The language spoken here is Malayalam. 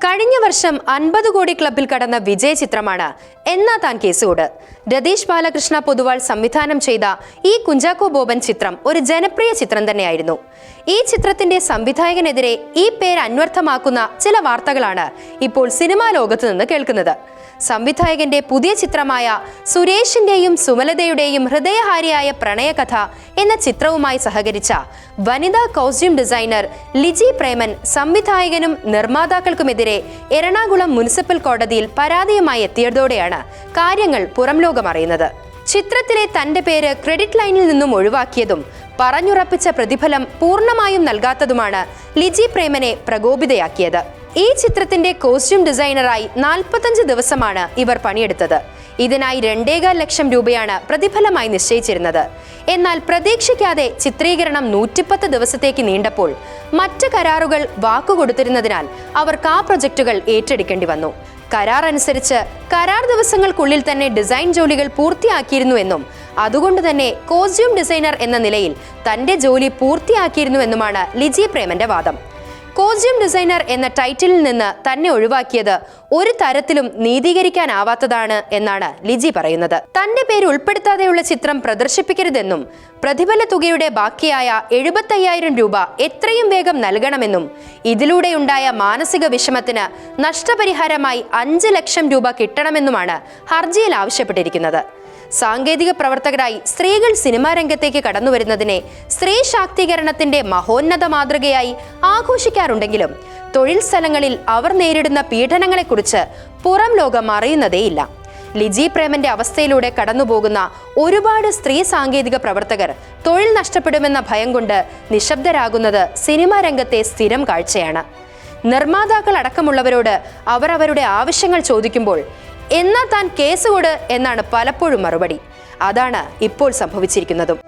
കഴിഞ്ഞ വർഷം അൻപത് കോടി ക്ലബിൽ കടന്ന വിജയ ചിത്രമാണ് എന്നാ താൻ കേസുകൂട്. രതീഷ് ബാലകൃഷ്ണ പൊതുവാൾ സംവിധാനം ചെയ്ത ഈ കുഞ്ചാക്കോ ബോബൻ ചിത്രം ഒരു ജനപ്രിയ ചിത്രം തന്നെയായിരുന്നു. ഈ ചിത്രത്തിന്റെ സംവിധായകനെതിരെ ഈ പേര് അന്വർത്ഥമാക്കുന്ന ചില വാർത്തകളാണ് ഇപ്പോൾ സിനിമാ ലോകത്ത് നിന്ന് കേൾക്കുന്നത്. സംവിധായകന്റെ പുതിയ ചിത്രമായ സുരേഷിന്റെയും സുമലതയുടെയും ഹൃദയഹാരിയായ പ്രണയകഥ എന്ന ചിത്രവുമായി സഹകരിച്ച വനിതാ കോസ്റ്റ്യൂം ഡിസൈനർ ലിജി പ്രേമൻ സംവിധായകനും നിർമ്മാതാക്കൾക്കുമെതിരെ എറണാകുളം മുനിസിപ്പൽ കോടതിയിൽ പരാതിയുമായി എത്തിയതോടെയാണ് കാര്യങ്ങൾ പുറം ലോകമറിയുന്നത് ചിത്രത്തിലെ തന്റെ പേര് ക്രെഡിറ്റ് ലൈനിൽ നിന്നും ഒഴിവാക്കിയതും പറഞ്ഞുറപ്പിച്ച പ്രതിഫലം പൂർണമായും നൽകാത്തതുമാണ് ലിജി പ്രേമനെ പ്രകോപിതയാക്കിയത്. ഈ ചിത്രത്തിന്റെ കോസ്റ്റ്യൂം ഡിസൈനറായി നാൽപ്പത്തഞ്ച് ദിവസമാണ് ഇവർ പണിയെടുത്തത്. ഇതിനായി രണ്ടേകാൽ ലക്ഷം രൂപയാണ് പ്രതിഫലമായി നിശ്ചയിച്ചിരുന്നത്. എന്നാൽ പ്രതീക്ഷിക്കാതെ ചിത്രീകരണം നൂറ്റിപ്പത്ത് ദിവസത്തേക്ക് നീണ്ടപ്പോൾ മറ്റ് കരാറുകൾ വാക്കുകൊടുത്തിരുന്നതിനാൽ അവർക്ക് ആ പ്രൊജക്ടുകൾ ഏറ്റെടുക്കേണ്ടി വന്നു. കരാർ അനുസരിച്ച് കരാർ ദിവസങ്ങൾക്കുള്ളിൽ തന്നെ ഡിസൈൻ ജോലികൾ പൂർത്തിയാക്കിയിരുന്നുവെന്നും അതുകൊണ്ട് തന്നെ കോസ്റ്റ്യൂം ഡിസൈനർ എന്ന നിലയിൽ തന്റെ ജോലി പൂർത്തിയാക്കിയിരുന്നുവെന്നുമാണ് ലിജി പ്രേമന്റെ വാദം. കോസ്റ്റ്യൂം ഡിസൈനർ എന്ന ടൈറ്റിലിൽ നിന്ന് തന്നെ ഒഴിവാക്കിയത് ഒരു തരത്തിലും നീതീകരിക്കാനാവാത്തതാണ് എന്നാണ് ലിജി പറയുന്നത്. തന്റെ പേര് ഉൾപ്പെടുത്താതെയുള്ള ചിത്രം പ്രദർശിപ്പിക്കരുതെന്നും പ്രതിഫല തുകയുടെ ബാക്കിയായ എഴുപത്തയ്യായിരം രൂപ എത്രയും വേഗം നൽകണമെന്നും ഇതിലൂടെയുണ്ടായ മാനസിക വിഷമത്തിന് നഷ്ടപരിഹാരമായി അഞ്ച് ലക്ഷം രൂപ കിട്ടണമെന്നുമാണ് ഹർജിയിൽ ആവശ്യപ്പെട്ടിരിക്കുന്നത്. സാങ്കേതിക പ്രവർത്തകരായി സ്ത്രീകൾ സിനിമാ രംഗത്തേക്ക് കടന്നു വരുന്നതിനെ സ്ത്രീ ശാക്തീകരണത്തിന്റെ മഹോന്നത മാതൃകയായി ആഘോഷിക്കാറുണ്ടെങ്കിലും തൊഴിൽ സ്ഥലങ്ങളിൽ അവർ നേരിടുന്ന പീഡനങ്ങളെക്കുറിച്ച് പുറം ലോകം അറിയുന്നതേയില്ല. ലിജി പ്രേമന്റെ അവസ്ഥയിലൂടെ കടന്നുപോകുന്ന ഒരുപാട് സ്ത്രീ സാങ്കേതിക പ്രവർത്തകർ തൊഴിൽ നഷ്ടപ്പെടുമെന്ന ഭയം കൊണ്ട് നിശബ്ദരാകുന്നത് സിനിമാ രംഗത്തെ സ്ഥിരം കാഴ്ചയാണ്. നിർമ്മാതാക്കൾ അടക്കമുള്ളവരോട് അവർ അവരുടെ ആവശ്യങ്ങൾ ചോദിക്കുമ്പോൾ എന്നാ താൻ കേസ് കൊട് എന്നാണ് പലപ്പോഴും മറുപടി. അതാണ് ഇപ്പോൾ സംഭവിച്ചിരിക്കുന്നതും.